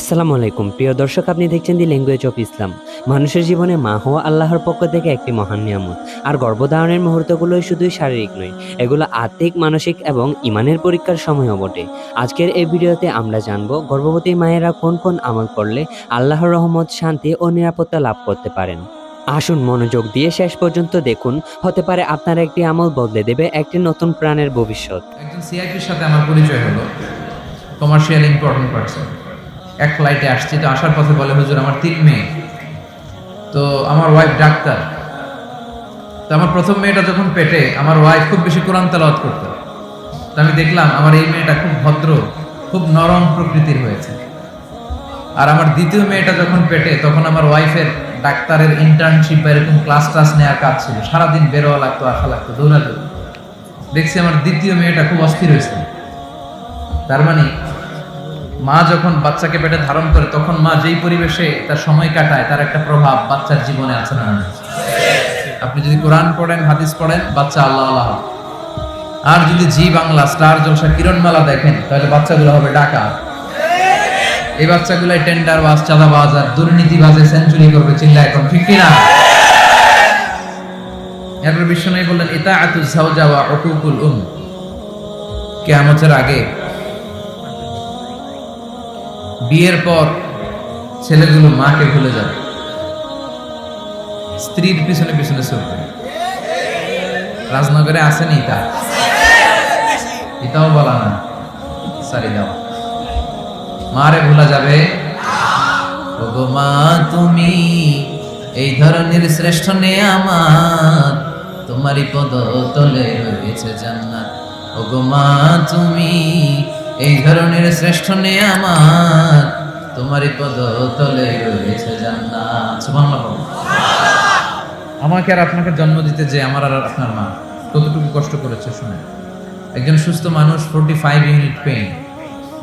আসসালামু আলাইকুম। প্রিয় দর্শক, আপনি দেখছেন দি ল্যাঙ্গুয়েজ অফ ইসলাম মানুষের জীবনে মা হওয়া আল্লাহর পক্ষ থেকে একটি মহান নিয়ামত। আর গর্ভধারণের মুহূর্তগুলো শুধুই শারীরিক নয়, এগুলো আত্মিক, মানসিক এবং ইমানের পরীক্ষার সময়ও বটে। আজকের এই ভিডিওতে আমরা জানব, গর্ভবতী মায়েরা কোন কোন আমল করলে আল্লাহর রহমত, শান্তি ও নিরাপত্তা লাভ করতে পারেন। আসুন মনোযোগ দিয়ে শেষ পর্যন্ত দেখুন, হতে পারে আপনার একটি আমল বদলে দেবে একটি নতুন প্রাণের ভবিষ্যৎ। একজন সিআইপির সাথে আমার পরিচয় হলো। কমার্শিয়াল ইম্পর্টেন্ট পার্সন এক ফ্লাইটে আসছি, তো আসার পথে বলে, হুজুর, আমার তিন মেয়ে। তো আমার ওয়াইফ ডাক্তার। তো আমার প্রথম মেয়েটা যখন পেটে, আমার ওয়াইফ খুব বেশি কোরআন তালাওয়াত করতো। তো আমি দেখলাম, আমার এই মেয়েটা খুব ভদ্র, খুব নরম প্রকৃতির হয়েছে। আর আমার দ্বিতীয় মেয়েটা যখন পেটে, তখন আমার ওয়াইফের ডাক্তারের ইন্টার্নশিপ বা এরকম ক্লাস ক্লাস নেওয়ার কাজ ছিল। সারাদিন বেরোয়া লাগতো, আসা লাগতো, দৌড়াদৌড়ি। দেখছি আমার দ্বিতীয় মেয়েটা খুব অস্থির হয়েছে। তার মানে মা যখন বাচ্চাকে পেটে ধারণ করে, তখন মা যেই পরিবেশে তার সময় কাটায়, তার একটা প্রভাব বাচ্চার জীবনে আছে না আপনি যদি কোরআন পড়েন, হাদিস পড়েন, বাচ্চা আল্লাহ আল্লাহ আর যদি জি বাংলা, স্টার জলসা, কিরণমালা দেখেন, তাহলে বাচ্চাগুলো হবে ডাকা এই বাচ্চাগুলাই টেন্ডার বাজ আর দুর্নীতিবাজে সেঞ্চুরি করবে চিল্লা এখন, ঠিক কিনা? এরপর বিশ্বনবী বললেন ইতা আতু জাওজা ওয়া উকুকুল উম। কিয়ামতের আগে বিয়ের পর ছেলেগুলো মাকে ভুলে যাবে। স্ত্রীর পিছনে পিছনে চলবে। রাজনগরে আসেনি তা? এটাও বলা না। সারি দাও মারে ভুলা যাবে? ওগো মা, তুমি এই ধরনের শ্রেষ্ঠ আমার। তোমারই পদ তলে রয়েছে জান্নাত। ওগো মা, তুমি এই ধরনের শ্রেষ্ঠ আমার তোমারই পদ তলে রয়েছে জান্নাত। আমাকে আর আপনাকে জন্ম দিতে যে আমার আর আপনার মা, কতটুকু কষ্ট করেছে শুনে। একজন সুস্থ মানুষ ফোরটি ফাইভ ইউনিট পেইন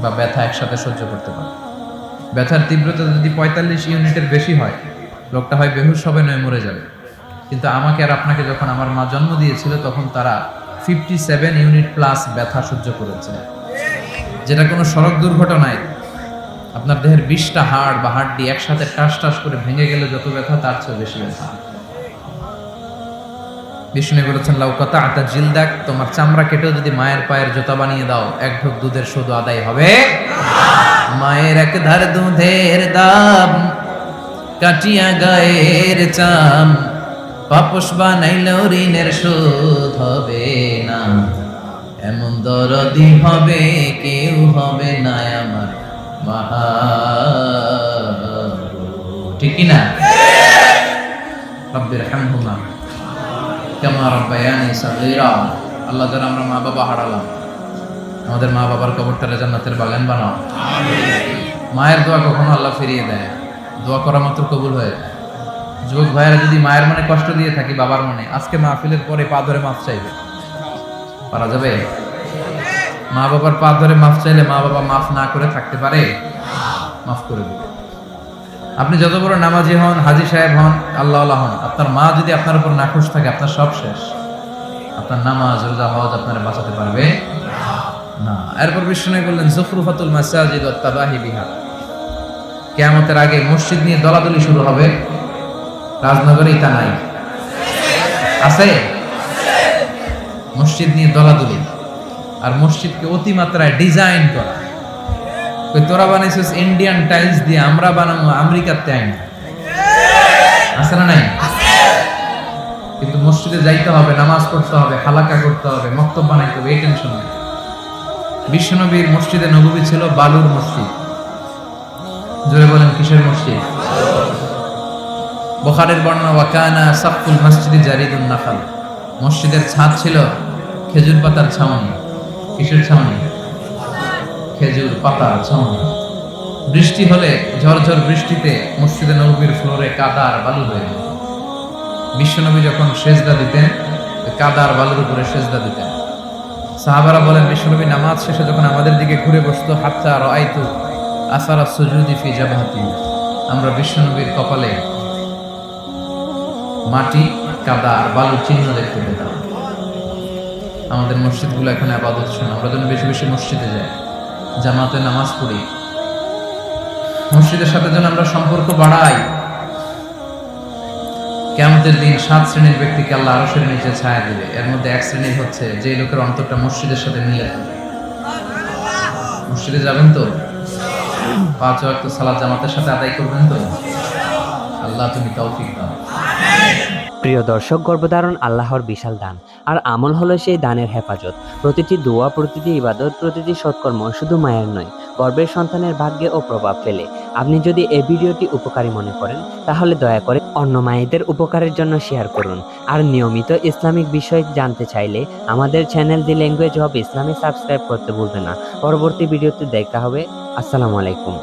বা ব্যথা একসাথে সহ্য করতে পারে। ব্যথার তীব্রতা যদি পঁয়তাল্লিশ ইউনিটের বেশি হয়, লোকটা হয় বেহুশ হবে, নয় মরে যাবে। কিন্তু আমাকে আর আপনাকে যখন আমার মা জন্ম দিয়েছিল, তখন তারা ফিফটি সেভেন ইউনিট প্লাস ব্যথা সহ্য করেছে। যেটা কোনো সড়ক দুর্ঘটনায় আপনার দেহের বিশটা হাড় বা হাড়টি একসাথে টাস টাস করে ভেঙে গেলে যত ব্যথা, তার চেয়ে বেশি ব্যথা। বিষ্ণু বলেছেন লাউকাতা আতা জিলদাক তোমার চামড়া কেটেও যদি মায়ের পায়ের জুতা বানিয়ে দাও, এক ঢোক দুধের শুধু আদায় হবে। মায়ের এক ধার দুধের দাম, কাটিয়া গায়ের চাম পাপস বানাইল ঋণের শোধ হবে না। এমন দরদি হবে কেউ হবে না আমার মাহা ঠিকই না? রব্বির হামহুমা কেমন রব্বায়ানি সাগীরা। আল্লাহ যারা আমরা মা বাবা হারালাম। আমাদের মা বাবার কবরটারে জান্নাতের বাগান বানাও। মায়ের দোয়া কখনো আল্লাহ ফিরিয়ে দেয়। দোয়া করা মাত্র কবুল হয়ে যায়। যুবক ভাইয়েরা যদি মায়ের মনে কষ্ট দিয়ে থাকি বাবার মনে আজকে মাহফিলের পরে পা ধরে মাফ চাইবে। পারা যাবে? মা বাবার পা ধরে মাফ চাইলে মা বাবা মাফ না করে থাকতে পারে? মাফ করে দেবে। আপনি যত বড় নামাজি হন, হাজি সাহেব হন আল্লাহ আল্লাহ হন, আপনার মা যদি আপনার উপর নাখুশ থাকে, আপনার সব শেষ। আপনার নামাজ, রোজা, হজ আপনারা বাঁচাতে পারবে? না। এরপর বিষ্ণু বললেন জফরুফাতুল মাসাজিদ ও তাবাহি বিহার কেয়ামতের আগে মসজিদ নিয়ে দলাদলি শুরু হবে। রাজনগরে তা নাই। আছে? মসজিদ নিয়ে দলাদলি। আর মসজিদকে অতিমাত্রায় ডিজাইন করা। তোরা বানাইছিস ইন্ডিয়ান টাইলস দিয়ে আমরা বানাবো আমেরিকার টাইম আছে না নাই? কিন্তু মসজিদে যাইতে হবে, নামাজ পড়তে হবে হালাকা করতে হবে, মক্তব বানাইতে হবে, এই টেনশন নেই। বিশ্বনবীর মসজিদে নবী ছিল বালুর মসজিদ। জোরে বলেন, কিসের মসজিদ? বখারের বর্ণনা ওয়াকানা সাফুল মসজিদে জারিদুন নাখাল। মসজিদের ছাদ ছিল খেজুর পাতার ছাউনি। কিসের ছাউনি? খেজুর পাতা ছাউনি। বৃষ্টি হলে ঝরঝর বৃষ্টিতে মসজিদে নবীর ফ্লোরে কাদার বালু হয়ে যেত। বিশ্বনবী যখন সেজদা দিতেন, কাদার বালুর উপরে সেজদা দিতেন। সাহাবারা বলেন, বিশ্বনবী নামাজ শেষে যখন আমাদের দিকে ঘুরে বসতো, হাত্তা রাইতু আসারা সুজুদি ফি জাবাহাতি। আমরা বিশ্বনবীর কপালে মাটি কাদা আর বালুর চিহ্ন দেখতে পেতাম। আমাদের মসজিদগুলো এখন আবাদত শোনা আমরা যেন বেশি বেশি মসজিদে যাই, জামাতে নামাজ পড়ি। মসজিদের সাথে যেন আমরা সম্পর্ক বাড়াই। কেমতের দিন সাত শ্রেণির ব্যক্তিকে আল্লাহ আরও শ্রেণির নিচে ছায়া দিবে। এর মধ্যে এক শ্রেণির হচ্ছে যে লোকের অন্তরটা মসজিদের সাথে মিলে। মসজিদে যাবেন তো? পাঁচ ওয়াক্ত সালাত জামাতের সাথে আদায় করবেন তো? আল্লাহ তুমি তৌফিক দাও। প্রিয় দর্শক, গর্ভধারণ আল্লাহর বিশাল দান। আর আমল হলো সেই দানের হেফাজত। প্রতিটি দোয়া, প্রতিটি ইবাদত, প্রতিটি সৎকর্ম শুধু মায়ের নয়, গর্ভের সন্তানের ভাগ্যে ও প্রভাব ফেলে। আপনি যদি এই ভিডিওটি উপকারী মনে করেন, তাহলে দয়া করে অন্য মায়েদের উপকারের জন্য শেয়ার করুন। আর নিয়মিত ইসলামিক বিষয় জানতে চাইলে আমাদের চ্যানেল দি ল্যাঙ্গুয়েজ অফ ইসলামে সাবস্ক্রাইব করতে ভুলবেন না। পরবর্তী ভিডিওতে দেখা হবে। আসসালামু আলাইকুম।